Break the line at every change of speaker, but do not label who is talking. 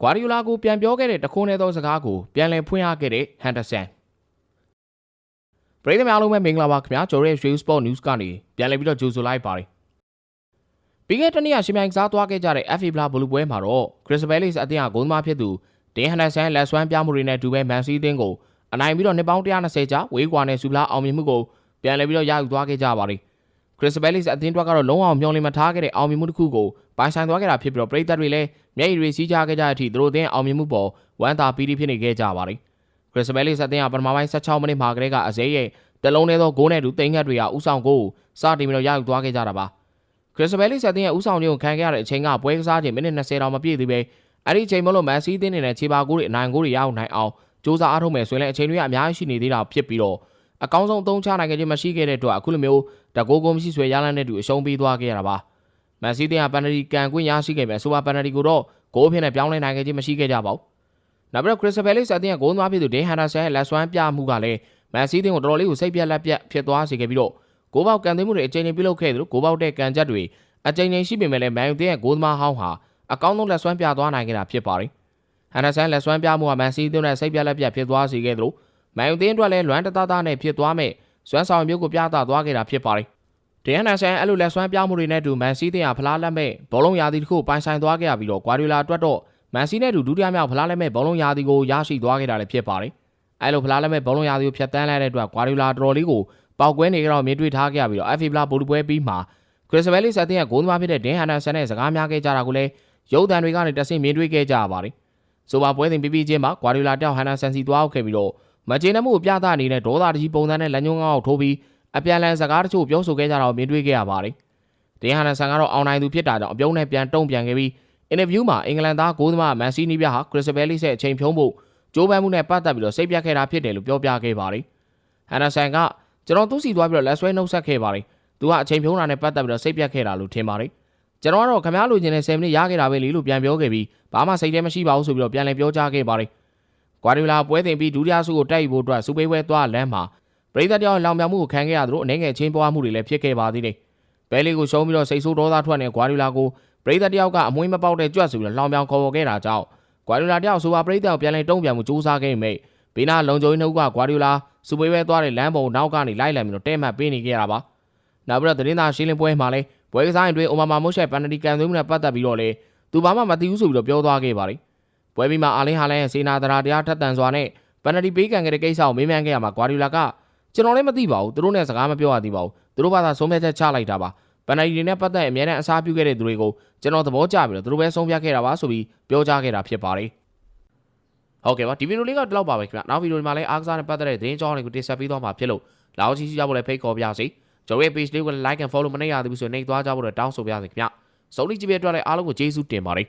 ဂွာဒီယိုလာကိုပြန်ပြောခဲ့တဲ့တခွန်းနဲ့သောစကားကိုပြန်လည်ဖွင့်ရခဲ့တဲ့ဟန်ဒါဆန်ပရိသတ်များအားလုံးပဲမင်္ဂလာပါခင်ဗျာကျွန်တော်ရဲ့ Stream Sport News ကနေပြန်လည်ပြီးတော့ကြိုဆိုလိုက်ပါတယ်ပြီးခဲ့တဲ့နေ့ကရှင်မြိုင်ကစားသွားခဲ့ကြတဲ့ FA ဘလာဘလူးပွဲမှာတော့ Crystal Palace အသင်းကဂိုးသမားဖြစ်သူဒင်ဟန်ဒါဆန်လက်ဆွမ်းပြမှုတွေနဲ့အတူပဲမန်စီးအသင်းကိုအနိုင်ပြီးတော့နှစ်ပေါင်း120ကြာဝေးကွာနဲ့ဆူလာအောင်မြင်မှုကိုပြန်လည်ပြီးတော့ရယူသွားခဲ့ကြပါတယ် Crystal Palace အသင်းတွက်ကတော့လုံးအောင်မျောလင်းမထားခဲ့တဲ့အောင်မြင်မှုတစ်ခုကိုပိုင်ဆိုင်သွားခဲ့တာဖြစ်ပြီးတော့ပရိသတ်တွေလည်းမျက်ရည်တွေစီးကြခဲ့ကြတဲ့အထိသူတို့အသင်းအောင်မြင်မှုပေါ်ဝမ်းသာပီတိဖြစ်နေခဲ့ကြပါတယ်။ Crystal Palace အသင်းကပထမပိုင်း16မိနစ်မှာကလေးကအစဲရဲ့တလုံးထဲသောဂိုးနဲ့တူတိမ်ငတ်တွေကဥဆောင်ကိုစတင်ပြီးတော့ရယူသွားခဲ့ကြတာပါ။ Crystal Palace အသင်းရဲ့ဥဆောင်ခြင်းကိုခံခဲ့ရတဲ့အချိန်ကပွဲကစားချိန်မိနစ်20တောင်မပြည့်သေးပဲအဲ့ဒီအချိန်မလို့မန်စီးအသင်းနေနဲ့ခြေပါဂိုးတွေအနိုင်ဂိုးတွေရအောင်နိုင်အောင်စူးစမ်းအားထုတ်မယ်ဆိုရင်လည်းအချိန်တွေကအများကြီးရှိနေသေးတာဖြစ်ပြီးတော့ အကောင်းဆုံးအသုံးချနိုင်ခဲ့ခြင်းမရှိခဲ့တဲ့အတွက်အခုလိုမျိုးတကိုးကိုမရှိဆွဲရလန်းတဲ့သူအရှုံးပေးသွားခဲ့ရတာပါမန်စီးတင်ကပန်နတီကန်ကွင်းရရှိခဲ့မယ်ဆိုပါပန်နတီကိုတော့ဂိုးဖြစ်နဲ့ပြောင်းလဲနိုင်ခဲ့ခြင်းမရှိခဲ့ကြပါဘူးနောက်ပြီးတော့ခရစ်စပယ်လစ်အသင်းကဂိုးသွားဖြစ်သူဒင်ဟန်ဒါဆန်ရဲ့လက်ဆွမ်းပြမှုကလည်းမန်စီးတင်ကိုတော်တော်လေးကိုစိတ်ပြက်လက်ပြက်ဖြစ်သွားစေခဲ့ပြီးတော့ဂိုးပေါက်ကန်သွင်းမှုတွေအချိန်ချင်းပြုလုပ်ခဲ့သလိုဂိုးပေါက်တဲ့ကန်ချက်တွေအချိန်ချင်းရှိပေမဲ့လည်းမန်ယူတင်ရဲ့ဂိုးသမားဟောင်းဟာအကောင်းဆုံးလက်ဆွမ်းပြသွားနိုင်ခဲ့တာဖြစ်ပါတယ်ဟန်ဒါဆန်လက်ဆွမ်းပြမှုကမန်စီးတင်ရဲ့စိတ်ပြက်လက်ပြက်ဖြစ်သွားစေခဲ့သလို မန်ယူတင်အတွက်လည်းလွမ်းတသားသားနဲ့ဖြစ်သွားမဲ့စွမ်းဆောင်မျိုးကိုပြသသွားခဲ့တာဖြစ်ပါတယ်။ဒီဟန်နန်ဆန်အဲ့လိုလက်စွမ်းပြမှုတွေနဲ့အတူမန်စီးတင်ကဖလားလက်မဲ့ဘောလုံးရာသီတစ်ခုပိုင်ဆိုင်သွားခဲ့ရပြီးတော့ကွာဒီလာအတွက်တော့မန်စီးနဲ့အတူဒုတိယမြောက်ဖလားလက်မဲ့ဘောလုံးရာသီကိုရရှိသွားခဲ့တာလည်းဖြစ်ပါတယ်။အဲ့လိုဖလားလက်မဲ့ဘောလုံးရာသီကိုဖျက်ဆီးလိုက်တဲ့အတွက်ကွာဒီလာတော်တော်လေးကိုပေါက်ကွဲနေကြတော့မြင်တွေ့ထားခဲ့ရပြီးတော့ FA ဖလားဘိုလ်ပွဲပြီးမှာခရစ်စဘယ်လီဆက်တင်ကဂိုးသမားဖြစ်တဲ့ဒင်ဟန်နန်ဆန်နဲ့စကားများခဲ့ကြတာကိုလည်းရုပ်သံတွေကနေတဆင့်မြင်တွေ့ခဲ့ကြရပါတယ်။ဆိုပါပွဲစဉ်ပြီးပြီးချင်းမှာကွာဒီလာတောက်ဟန်နန်ဆန်စီသွားအောင်ခဲ့ပြီးတော့ မကျေနပ်မှုကိုပြသနေတဲ့ဒေါသတကြီးပုံစံနဲ့လက်ညှိုးငေါက်ထိုးပြီးအပြန်လန်စကားတချို့ပြောဆိုခဲ့ကြတာကိုမြင်တွေ့ခဲ့ရပါတယ်။ဒင်ဟာနန်ဆန်ကတော့အောင်နိုင်သူဖြစ်တာကြောင့်အပြုံးနဲ့ပြန်တုံ့ပြန်ခဲ့ပြီးအင်တာဗျူးမှာအင်္ဂလန်သားဂိုးသမားမန်စီနီးပြဟာခရစ်စဘယ်လီရဲ့အချိန်ဖြုံးဖို့ကြိုးပမ်းမှုနဲ့ပတ်သက်ပြီးတော့စိတ်ပြတ်ခဲ့တာဖြစ်တယ်လို့ပြောပြခဲ့ပါတယ်။ဟန်နန်ဆန်ကကျွန်တော်သူ့စီသွားပြီးတော့လက်ဆွဲနှုတ်ဆက်ခဲ့ပါတယ်။သူကအချိန်ဖြုံးတာနဲ့ပတ်သက်ပြီးတော့စိတ်ပြတ်ခဲ့တာလို့ထင်ပါတယ်။ကျွန်တော်ကတော့ခမားလိုချင်တဲ့10မိနစ်ရခဲ့တာပဲလေလို့ပြန်ပြောခဲ့ပြီးဘာမှစိတ်ထဲမရှိပါဘူးဆိုပြီးတော့ပြန်လည်ပြောကြားခဲ့ပါတယ်။ ကွာဒီလာပွဲတင်ပြီးဒုတိယဆုကိုတိုက်ဖို့အတွက်စူပေးပွဲသွားလမ်းမှာပရိသတ်တယောက်လောင်ပြောင်မှုကိုခံခဲ့ရသလိုအနေငယ်ချင်းပွားမှုတွေလည်းဖြစ်ခဲ့ပါသေးတယ်။ဘဲလီကိုရှုံးပြီးတော့စိတ်ဆိုးဒေါသထွက်နေကွာဒီလာကိုပရိသတ်တယောက်ကအမွှေးမပေါက်တဲ့ကြွက်ဆိုပြီးတော့လောင်ပြောင်ခေါ်ပေါ်ခဲ့တာကြောင့်ကွာဒီလာတယောက်ဆိုပါပရိသတ်ကိုပြန်လည်တုံ့ပြန်မှုစူးစမ်းခဲ့မိဘေးနာလုံခြုံရေးနှုတ်ကကွာဒီလာစူပေးပွဲသွားတဲ့လမ်းပုံနောက်ကနေလိုက်လံပြီးတော့တဲမှတ်ပေးနေခဲ့ရတာပါ။နောက်ပြီးတော့သတင်းသားရှင်းလင်းပွဲမှာလည်းပွဲကစားရင်တွေအိုမာမာမုတ်ရှက်ပန်နတီကန်သွင်းမှုနဲ့ပတ်သက်ပြီးတော့လေသူဘာမှမသိဘူးဆိုပြီးတော့ပြောသွားခဲ့ပါတယ်။ ပွဲပြီးမှအာလင်းဟာလန်ရဲ့စေနာတရာတရားထက်သန်စွာနဲ့ပန်နတီပေးကန်ခဲ့တဲ့ကိစ္စကိုမေးမြန်းခဲ့ရမှာကွာဒီလာကကျွန်တော်လည်းမသိပါဘူးသူတို့နဲ့စကားမပြောရသေးပါဘူးသူတို့ဘာသာဆုံးဖြတ်ချက်ချလိုက်တာပါပန်နတီတွေနဲ့ပတ်သက်အများနဲ့အစားပြုခဲ့တဲ့သူတွေကိုကျွန်တော်သဘောကျပြီးတော့သူတို့ပဲဆုံးဖြတ်ခဲ့တာပါဆိုပြီးပြောကြားခဲ့တာဖြစ်ပါတယ်ဟုတ်ကဲ့ပါဒီဗီဒီယိုလေးကဒီလောက်ပါပဲခင်ဗျနောက်ဗီဒီယိုဒီမှာလည်းအားကစားနဲ့ပတ်သက်တဲ့သတင်းကြောင်းတွေကိုတင်ဆက်ပေးသွားမှာဖြစ်လို့လာအောင်ချီချီကြဖို့လည်းဖိတ်ခေါ်ပြစေကျွန်တော်ရဲ့ page လေးကို like and follow မနေရသေးဘူးဆိုရင်နှိပ်သွားကြဖို့လည်းတောင်းဆိုပါရစေခင်ဗျစုံလီကြည့်ပြအတွက်လည်းအားလုံးကိုကျေးဇူးတင်ပါတယ်